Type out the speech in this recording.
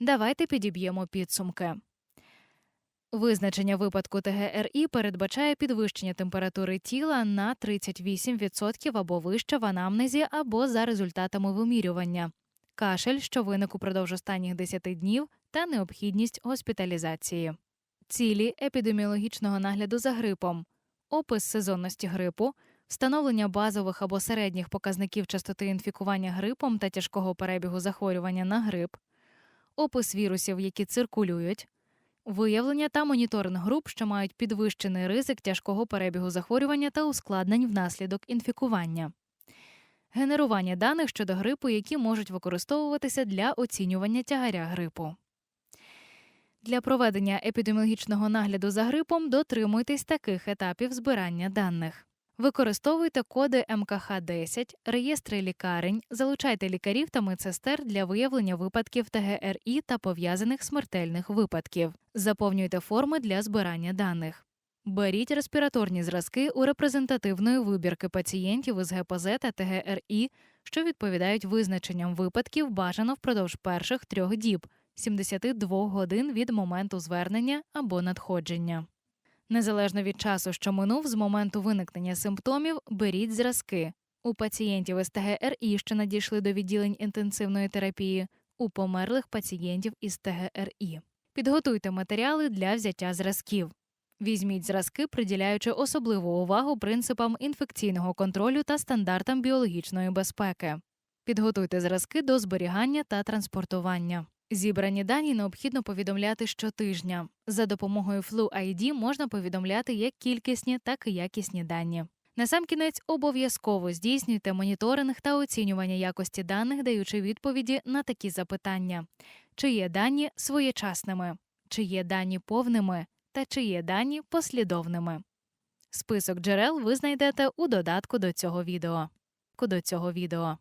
Давайте підіб'ємо підсумки. Визначення випадку ТГРІ передбачає підвищення температури тіла на 38% або вище в анамнезі або за результатами вимірювання, кашель, що виник упродовж останніх 10 днів, та необхідність госпіталізації. Цілі епідеміологічного нагляду за грипом, опис сезонності грипу, встановлення базових або середніх показників частоти інфікування грипом та тяжкого перебігу захворювання на грип, опис вірусів, які циркулюють, виявлення та моніторинг груп, що мають підвищений ризик тяжкого перебігу захворювання та ускладнень внаслідок інфікування, генерування даних щодо грипу, які можуть використовуватися для оцінювання тягаря грипу. Для проведення епідеміологічного нагляду за грипом дотримуйтесь таких етапів збирання даних. Використовуйте коди МКХ-10, реєстри лікарень, залучайте лікарів та медсестер для виявлення випадків ТГРІ та пов'язаних смертельних випадків. Заповнюйте форми для збирання даних. Беріть респіраторні зразки у репрезентативної вибірки пацієнтів із ГПЗ та ТГРІ, що відповідають визначенням випадків бажано впродовж перших трьох діб 72 годин від моменту звернення або надходження. Незалежно від часу, що минув з моменту виникнення симптомів, беріть зразки у пацієнтів із ТГРІ, що надійшли до відділень інтенсивної терапії, у померлих пацієнтів із ТГРІ. Підготуйте матеріали для взяття зразків. Візьміть зразки, приділяючи особливу увагу принципам інфекційного контролю та стандартам біологічної безпеки. Підготуйте зразки до зберігання та транспортування. Зібрані дані необхідно повідомляти щотижня. За допомогою Flu-ID можна повідомляти як кількісні, так і якісні дані. Насамкінець обов'язково здійснюйте моніторинг та оцінювання якості даних, даючи відповіді на такі запитання: чи є дані своєчасними, чи є дані повними, та чи є дані послідовними. Список джерел ви знайдете у додатку до цього відео. До цього відео.